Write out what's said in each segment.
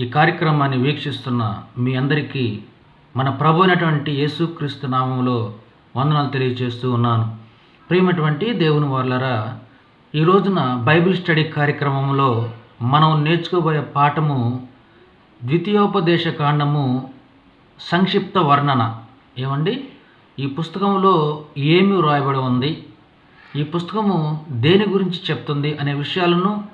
ఈ కార్యక్రమాన్ని వీక్షిస్తున్న మీ అందరికీ మన ప్రభు అయినటువంటి యేసుక్రీస్తు నామంలో వందనాలు తెలియజేస్తూ ఉన్నాను. ప్రియమైనటువంటి దేవుని వాళ్ళరా ఈ రోజున బైబిల్ స్టడీ కార్యక్రమంలో మనం నేర్చుకోబోయే పాఠము ద్వితీయోపదేశ కాండము సంక్షిప్త వర్ణన. ఏమండి? ఈ పుస్తకంలో ఏమి వ్రాయబడి ఉంది? ఈ పుస్తకము దేని గురించి చెప్తుంది అనే విషయాలను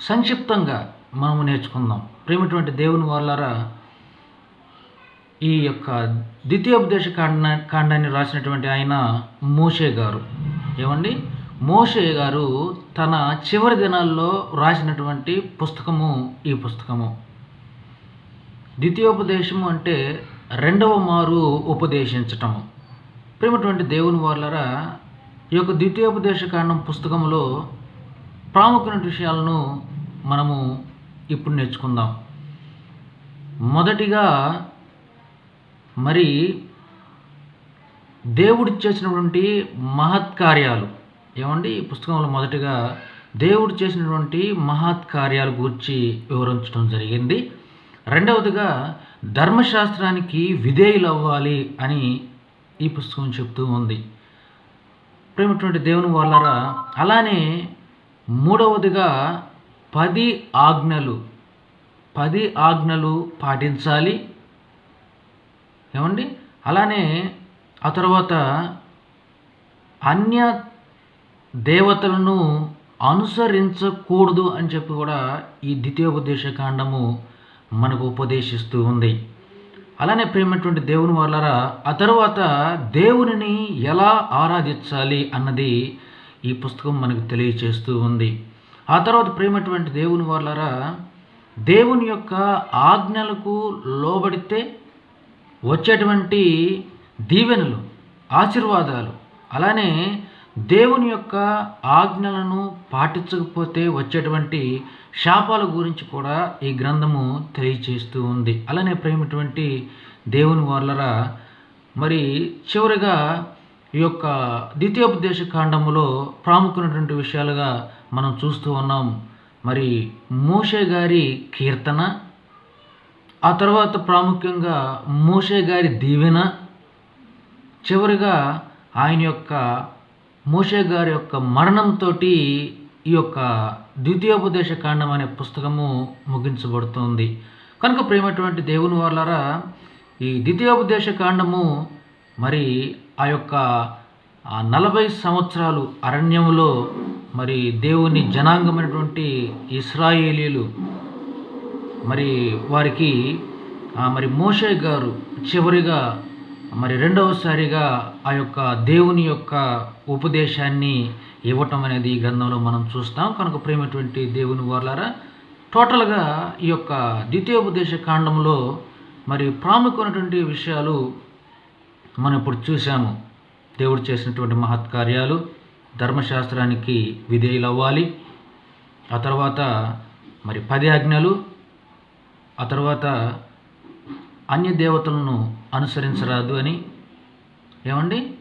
సంక్షిప్తంగా మనము నేర్చుకుందాం. ప్రేమటువంటి దేవుని వాళ్ళారా ఈ యొక్క ద్వితీయోపదేశ కాండ కాండాన్ని రాసినటువంటి ఆయన మోషే గారు. ఏమండి? మోషే గారు తన చివరి దినాల్లో రాసినటువంటి పుస్తకము ఈ పుస్తకము. ద్వితీయోపదేశము అంటే రెండవ మారు ఉపదేశించటము. ప్రేమటువంటి దేవుని వాళ్ళరా ఈ యొక్క ద్వితీయోపదేశ కాండం పుస్తకంలో ప్రాముఖ్యమైన విషయాలను మనము ఇప్పుడు నేర్చుకుందాం. మొదటిగా మరి దేవుడు చేసినటువంటి మహత్కార్యాలు. ఏమండి? ఈ పుస్తకంలో మొదటిగా దేవుడు చేసినటువంటి మహత్కార్యాల గురించి వివరించడం జరిగింది. రెండవదిగా ధర్మశాస్త్రానికి విధేయులు అవ్వాలి అని ఈ పుస్తకం చెప్తూ ఉంది. ప్రేమటువంటి దేవుని వాళ్ళరా అలానే మూడవదిగా పది ఆజ్ఞలు. పది ఆజ్ఞలు పాటించాలి. ఏమండి? అలానే ఆ తర్వాత అన్య దేవతలను అనుసరించకూడదు అని చెప్పి కూడా ఈ ద్వితీయోపదేశ కాండము మనకు ఉపదేశిస్తూ ఉంది. అలానే ప్రేమటువంటి దేవుని వాళ్ళరా ఆ తర్వాత దేవునిని ఎలా ఆరాధించాలి అన్నది ఈ పుస్తకం మనకు తెలియచేస్తూ ఉంది. ఆ తర్వాత ప్రేమటువంటి దేవుని వాళ్ళరా దేవుని యొక్క ఆజ్ఞలకు లోబడితే వచ్చేటువంటి దీవెనలు ఆశీర్వాదాలు అలానే దేవుని యొక్క ఆజ్ఞలను పాటించకపోతే వచ్చేటువంటి శాపాల గురించి కూడా ఈ గ్రంథము తెలియచేస్తూ ఉంది. అలానే ప్రేమటువంటి దేవుని వాళ్ళరా మరి చివరిగా ఈ యొక్క ద్వితీయోపదేశ కాండములో ప్రాముఖ్యమైనటువంటి విషయాలుగా మనం చూస్తూ ఉన్నాం. మరి మోషే గారి కీర్తన ఆ తర్వాత ప్రాముఖ్యంగా మోషే గారి దీవెన చివరిగా ఆయన యొక్క మోషే గారి యొక్క మరణంతో ఈ యొక్క ద్వితీయోపదేశ కాండం అనే పుస్తకము ముగించబడుతుంది. కనుక ప్రేమటువంటి దేవుని వాళ్ళరా ఈ ద్వితీయోపదేశ కాండము మరి ఆ యొక్క నలభై సంవత్సరాలు అరణ్యంలో మరి దేవుని జనాంగమైనటువంటి ఇస్రాయేలీలు మరి వారికి మరి మోషే గారు చివరిగా మరి రెండవసారిగా ఆ యొక్క దేవుని యొక్క ఉపదేశాన్ని ఇవ్వటం అనేది ఈ గ్రంథంలో మనం చూస్తాం. కనుక ప్రేమటువంటి దేవుని వాళ్ళారా టోటల్గా ఈ యొక్క ద్వితీయోపదేశ కాండంలో మరి ప్రాముఖ్యమైనటువంటి విషయాలు మనం ఇప్పుడు చూసాము దేవుడు చేసినటువంటి మహత్కార్యాలు ధర్మశాస్త్రానికి విధేయులు అవ్వాలి ఆ తర్వాత మరి పది ఆజ్ఞలు ఆ తర్వాత అన్య దేవతలను అనుసరించరాదు అని. ఏమండి?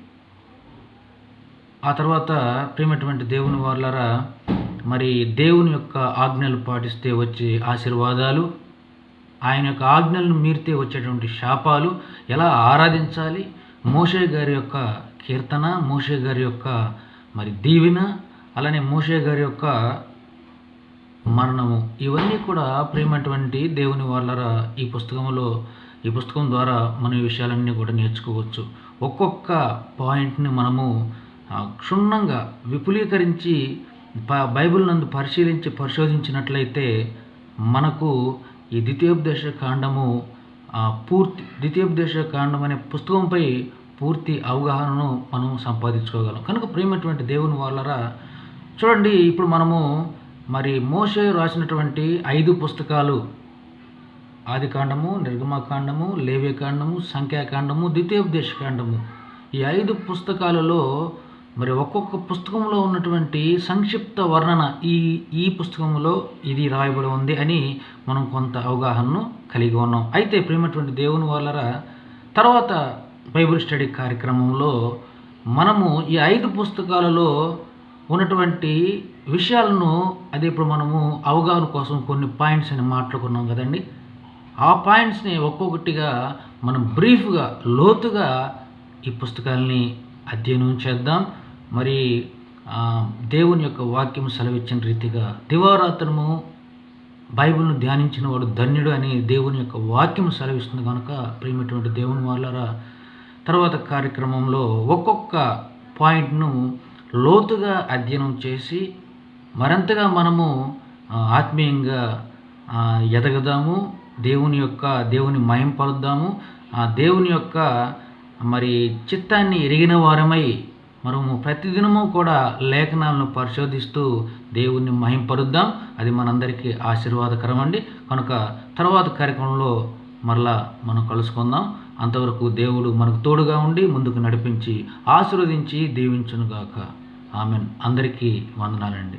ఆ తర్వాత ప్రేమటువంటి దేవుని వాళ్ళరా మరి దేవుని యొక్క ఆజ్ఞలు పాటిస్తే వచ్చే ఆశీర్వాదాలు ఆయన యొక్క ఆజ్ఞలను మీరితే వచ్చేటువంటి శాపాలు ఎలా ఆరాధించాలి మోషే గారి యొక్క కీర్తన మోషే గారి యొక్క మరి దీవెన అలానే మోషే గారి యొక్క మరణము ఇవన్నీ కూడా ప్రేమటువంటి దేవుని వాళ్ళ ఈ పుస్తకంలో ఈ పుస్తకం ద్వారా మనం ఈ విషయాలన్నీ కూడా నేర్చుకోవచ్చు. ఒక్కొక్క పాయింట్ని మనము క్షుణ్ణంగా విపులీకరించి బైబిల్ నందు పరిశీలించి పరిశోధించినట్లయితే మనకు ఈ ద్వితీయోపదేశ కాండము పూర్తి ద్వితీయోపదేశ కాండం అనే పుస్తకంపై పూర్తి అవగాహనను మనం సంపాదించుకోగలం. కనుక ప్రేమటువంటి దేవుని వాళ్ళరా చూడండి ఇప్పుడు మనము మరి మోషే రాసినటువంటి ఐదు పుస్తకాలు. ఆదికాండము నిర్గమకాండము లేవ్యకాండము సంఖ్యాకాండము ద్వితీయోపదేశకాండము ఈ ఐదు పుస్తకాలలో మరి ఒక్కొక్క పుస్తకంలో ఉన్నటువంటి సంక్షిప్త వర్ణన ఈ ఈ పుస్తకంలో ఇది రాయబడి ఉంది అని మనం కొంత అవగాహనను కలిగి ఉన్నాం. అయితే ప్రేమటువంటి దేవుని వాళ్ళరా తర్వాత బైబిల్ స్టడీ కార్యక్రమంలో మనము ఈ ఐదు పుస్తకాలలో ఉన్నటువంటి విషయాలను అది ఇప్పుడు మనము అవగాహన కోసం కొన్ని పాయింట్స్ అని మాట్లాడుకున్నాం కదండి. ఆ పాయింట్స్ని ఒక్కొక్కటిగా మనం బ్రీఫ్గా లోతుగా ఈ పుస్తకాలని అధ్యయనం చేద్దాం. మరి దేవుని యొక్క వాక్యం సెలవిచ్చిన రీతిగా దివారాత్రము బైబిల్ను ధ్యానించిన వాడు ధన్యుడు అని దేవుని యొక్క వాక్యం సెలవిస్తుంది కనుక ప్రియమైనటువంటి దేవుని వాళ్ళరా తర్వాత కార్యక్రమంలో ఒక్కొక్క పాయింట్ను లోతుగా అధ్యయనం చేసి మరింతగా మనము ఆత్మీయంగా ఎదగదాము దేవుని యొక్క దేవుని మయంపరుద్దాము ఆ దేవుని యొక్క మరి చిత్తాన్ని ఎరిగిన వారమై మనము ప్రతిదినము కూడా లేఖనాలను పరిశోధిస్తూ దేవుణ్ణి మహింపరుద్దాం. అది మనందరికీ ఆశీర్వాదకరం అండి కనుక తర్వాత కార్యక్రమంలో మరలా మనం కలుసుకుందాం. అంతవరకు దేవుడు మనకు తోడుగా ఉండి ముందుకు నడిపించి ఆశీర్వదించి దీవించునుగాక. ఆమెన్. అందరికీ వందనాలండి.